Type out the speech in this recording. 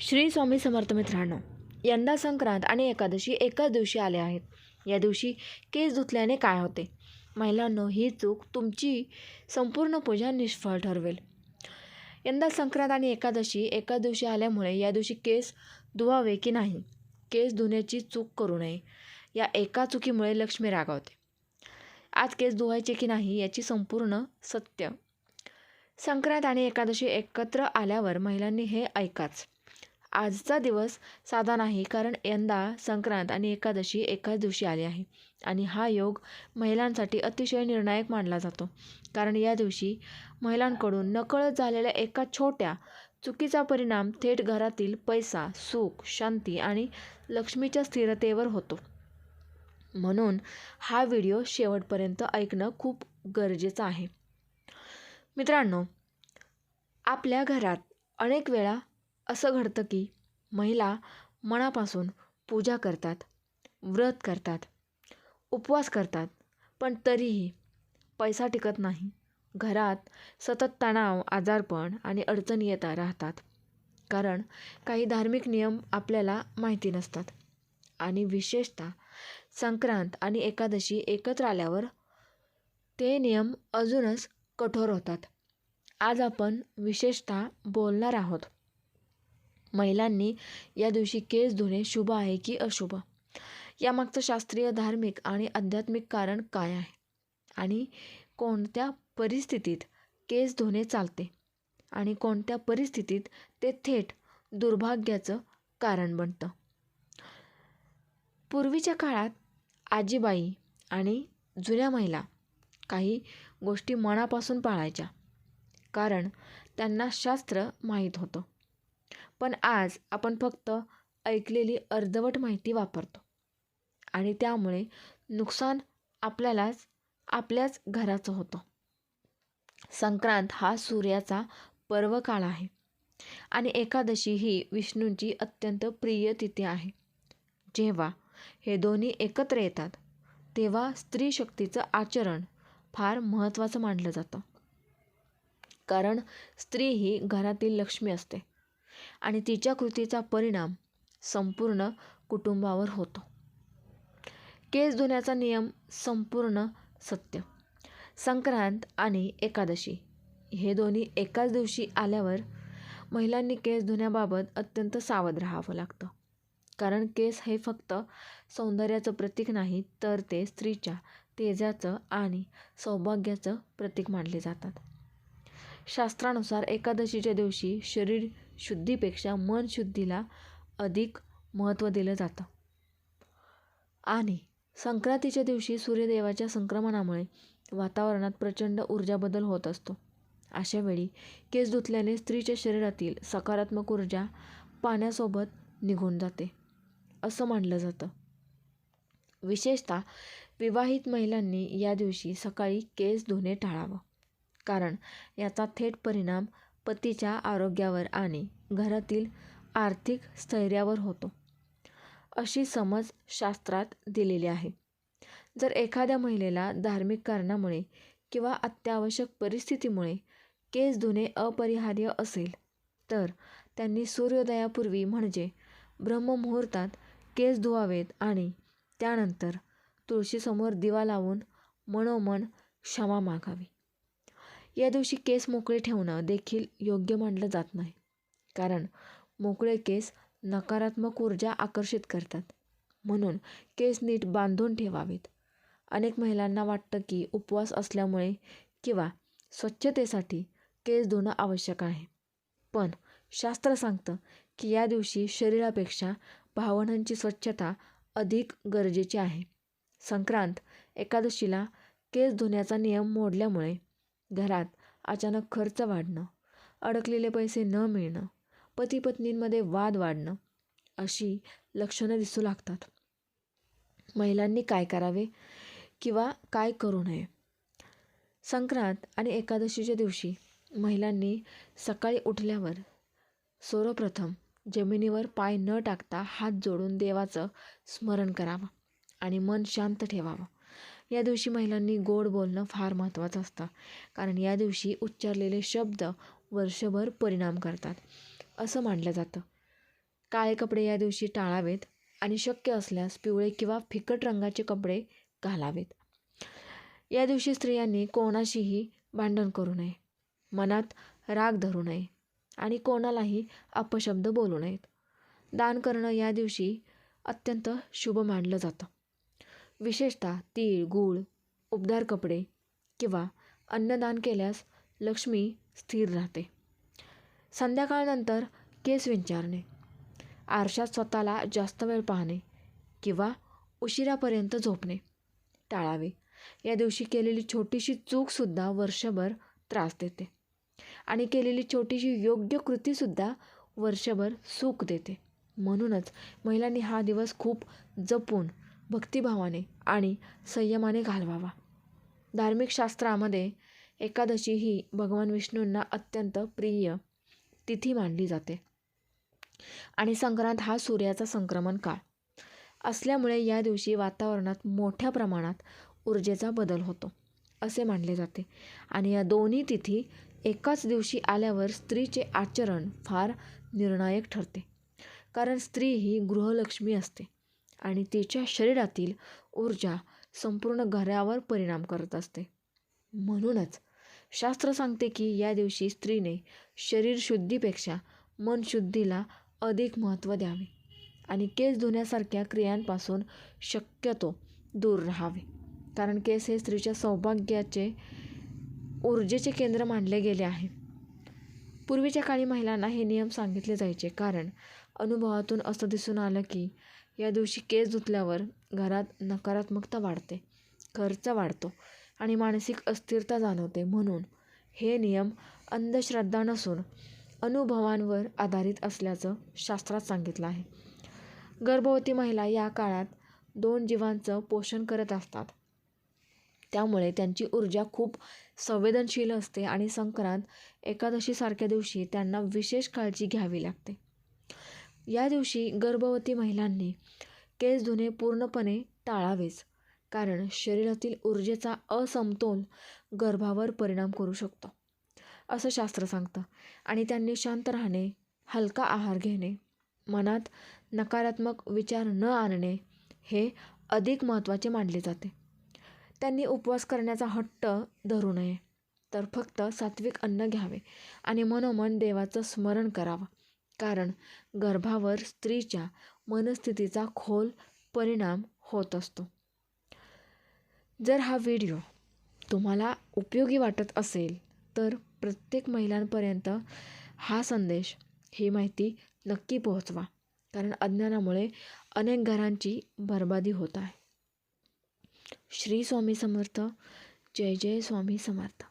श्री स्वामी समर्थ मित्रांनो यंदा संक्रांत आणि एकादशी एकाच दिवशी आले आहेत. या दिवशी केस धुतल्याने काय होते? महिलांनो ही चूक तुमची संपूर्ण पूजा निष्फळ ठरवेल. यंदा संक्रांत आणि एकादशी एकाच दिवशी आल्यामुळे या दिवशी केस धुवावे की नाही? केस धुण्याची चूक करू नये. या एका चुकीमुळे लक्ष्मी रागावते. आज केस धुवायचे की नाही याची संपूर्ण सत्य. संक्रांत आणि एकादशी एकत्र आल्यावर महिलांनी हे ऐकाच. आजचा दिवस साधा नाही कारण यंदा संक्रांत आणि एकादशी एकाच दिवशी आली आहे आणि हा योग महिलांसाठी अतिशय निर्णायक मानला जातो. कारण या दिवशी महिलांकडून नकळत झालेल्या एका छोट्या चुकीचा परिणाम थेट घरातील पैसा सुख शांती आणि लक्ष्मीच्या स्थिरतेवर होतो. म्हणून हा व्हिडिओ शेवटपर्यंत ऐकणं खूप गरजेचं आहे. मित्रांनो आपल्या घरात अनेक वेळा असं घडतं की महिला मनापासून पूजा करतात व्रत करतात उपवास करतात पण तरीही पैसा टिकत नाही. घरात सतत तणाव आजारपण आणि अडचणी येता राहतात. कारण काही धार्मिक नियम आपल्याला माहिती नसतात. आणि विशेषतः संक्रांत आणि एकादशी एकत्र आल्यावर ते नियम अजूनच कठोर होतात. आज आपण विशेषतः बोलणार आहोत. महिलांनी या दिवशी केस धुणे शुभ आहे की अशुभ? यामागचं शास्त्रीय धार्मिक आणि आध्यात्मिक कारण काय आहे? आणि कोणत्या परिस्थितीत केस धुणे चालते? आणि कोणत्या परिस्थितीत ते थेट दुर्भाग्याचं कारण बनतं? पूर्वीच्या काळात आजीबाई आणि जुन्या महिला काही गोष्टी मनापासून पाळायच्या. कारण त्यांना शास्त्र माहीत होतं. पण आज आपण फक्त ऐकलेली अर्धवट माहिती वापरतो. आणि त्यामुळे नुकसान आपल्यालाच आपल्याच घराचं होतं. संक्रांत हा सूर्याचा पर्व काळ आहे. आणि एकादशी ही विष्णूंची अत्यंत प्रिय तिथी आहे. जेव्हा हे दोन्ही एकत्र येतात तेव्हा स्त्री शक्तीचं आचरण फार महत्त्वाचं मानलं जातं. कारण स्त्री ही घरातील लक्ष्मी असते. आणि तिच्या कृतीचा परिणाम संपूर्ण कुटुंबावर होतो. केस धुण्याचा नियम संपूर्ण सत्य. संक्रांत आणि एकादशी हे दोन्ही एकाच दिवशी आल्यावर महिलांनी केस धुण्याबाबत अत्यंत सावध राहावं लागतं. कारण केस हे फक्त सौंदर्याचं प्रतीक नाही तर ते स्त्रीच्या तेजाचं आणि सौभाग्याचं प्रतीक मानले जातात. शास्त्रानुसार एकादशीच्या दिवशी शरीर शुद्धीपेक्षा मन शुद्धीला अधिक महत्त्व दिलं जातं. आणि संक्रांतीच्या दिवशी सूर्यदेवाच्या संक्रमणामुळे वातावरणात प्रचंड ऊर्जा बदल होत असतो. अशा वेळी केस धुतल्याने स्त्रीच्या शरीरातील सकारात्मक ऊर्जा पाण्यासोबत निघून जाते असं मानलं जातं. विशेषतः विवाहित महिलांनी या दिवशी सकाळी केस धुणे टाळावं कारण याचा थेट परिणाम पतीच्या आरोग्यावर आणि घरातील आर्थिक स्थैर्यावर होतो. अशी समज शास्त्रात दिलेली आहे. जर एखाद्या महिलेला धार्मिक कारणामुळे किंवा अत्यावश्यक परिस्थितीमुळे केस धुणे अपरिहार्य असेल तर त्यांनी सूर्योदयापूर्वी म्हणजे ब्रह्ममुहूर्तात केस धुवावेत आणि त्यानंतर तुळशीसमोर दिवा लावून मनोमन क्षमा मागावी. या दिवशी केस मोकळे ठेवणं देखील योग्य मानलं जात नाही. कारण मोकळे केस नकारात्मक ऊर्जा आकर्षित करतात. म्हणून केस नीट बांधून ठेवावेत. अनेक महिलांना वाटतं की उपवास असल्यामुळे किंवा स्वच्छतेसाठी केस धुणं आवश्यक आहे. पण शास्त्र सांगतं की या दिवशी शरीरापेक्षा भावनांची स्वच्छता अधिक गरजेची आहे. संक्रांत एकादशीला केस धुण्याचा नियम मोडल्यामुळे घरात अचानक खर्च वाढणं अडकलेले पैसे न मिळणं पती पत्नींमध्ये वाद वाढणं अशी लक्षणं दिसू लागतात. महिलांनी काय करावे किंवा काय करू नये? संक्रांत आणि एकादशीच्या दिवशी महिलांनी सकाळी उठल्यावर सर्वप्रथम जमिनीवर पाय न टाकता हात जोडून देवाचं स्मरण करावं आणि मन शांत ठेवावं. या दिवशी महिलांनी गोड बोलणं फार महत्त्वाचं असतं. कारण या दिवशी उच्चारलेले शब्द वर्षभर परिणाम करतात. असं मानलं जातं. काळे कपडे या दिवशी टाळावेत आणि शक्य असल्यास पिवळे किंवा फिकट रंगाचे कपडे घालावेत. या दिवशी स्त्रियांनी कोणाशीही भांडण करू नये. मनात राग धरू नये आणि कोणालाही अपशब्द बोलू नयेत. दान करणं या दिवशी अत्यंत शुभ मानलं जातं. विशेषतः तीळ गूळ उबदार कपडे किंवा अन्नदान केल्यास लक्ष्मी स्थिर राहते. संध्याकाळनंतर केस विंचारणे आरशात स्वतःला जास्त वेळ पाहणे किंवा उशिरापर्यंत झोपणे टाळावे. या दिवशी केलेली छोटीशी चूकसुद्धा वर्षभर त्रास देते आणि केलेली छोटीशी योग्य कृतीसुद्धा वर्षभर सुख देते. म्हणूनच महिलांनी हा दिवस खूप जपून भक्तिभावाने आणि संयमाने घालवावा. धार्मिक शास्त्रामध्ये एकादशी ही भगवान विष्णूंना अत्यंत प्रिय तिथी मानली जाते. आणि संक्रांत हा सूर्याचा संक्रमण काळ. असल्यामुळे या दिवशी वातावरणात मोठ्या प्रमाणात ऊर्जेचा बदल होतो असे मानले जाते. आणि या दोन्ही तिथी एकाच दिवशी आल्यावर स्त्रीचे आचरण फार निर्णायक ठरते. कारण स्त्री ही गृहलक्ष्मी असते. आणि तिच्या शरीरातील ऊर्जा संपूर्ण घरावर परिणाम करत असते. म्हणूनच शास्त्र सांगते की या दिवशी स्त्रीने शरीर शुद्धीपेक्षा मनशुद्धीला अधिक महत्त्व द्यावे आणि केस धुण्यासारख्या क्रियांपासून शक्यतो दूर राहावे. कारण केस हे स्त्रीच्या सौभाग्याचे ऊर्जेचे केंद्र मानले गेले आहे. पूर्वीच्या काळी महिलांना हे नियम सांगितले जायचे. कारण अनुभवातून असं दिसून आलं की या दिवशी केस धुतल्यावर घरात नकारात्मकता वाढते. खर्च वाढतो आणि मानसिक अस्थिरता जाणवते. म्हणून हे नियम अंधश्रद्धा नसून अनुभवांवर आधारित असल्याचं शास्त्रात सांगितलं आहे. गर्भवती महिला या काळात दोन जीवांचं पोषण करत असतात. त्यामुळे त्यांची ऊर्जा खूप संवेदनशील असते आणि संक्रांत एकादशीसारख्या दिवशी त्यांना विशेष काळजी घ्यावी लागते. या दिवशी गर्भवती महिलांनी केस धुणे पूर्णपणे टाळावेच कारण शरीरातील ऊर्जेचा असमतोल गर्भावर परिणाम करू शकतो असं शास्त्र सांगतं. आणि त्यांनी शांत राहणे हलका आहार घेणे मनात नकारात्मक विचार न आणणे हे अधिक महत्त्वाचे मानले जाते. त्यांनी उपवास करण्याचा हट्ट धरू नये तर फक्त सात्विक अन्न घ्यावे आणि मनोमन देवाचं स्मरण करावं. कारण गर्भावर स्त्रीच्या मनस्थितीचा खोल परिणाम होत असतो. जर हा व्हिडिओ तुम्हाला उपयोगी वाटत असेल तर प्रत्येक महिलांपर्यंत हा संदेश ही माहिती नक्की पोहोचवा कारण अज्ञानामुळे अनेक घरांची बर्बादी होत आहे. श्री स्वामी समर्थ. जय जय स्वामी समर्थ.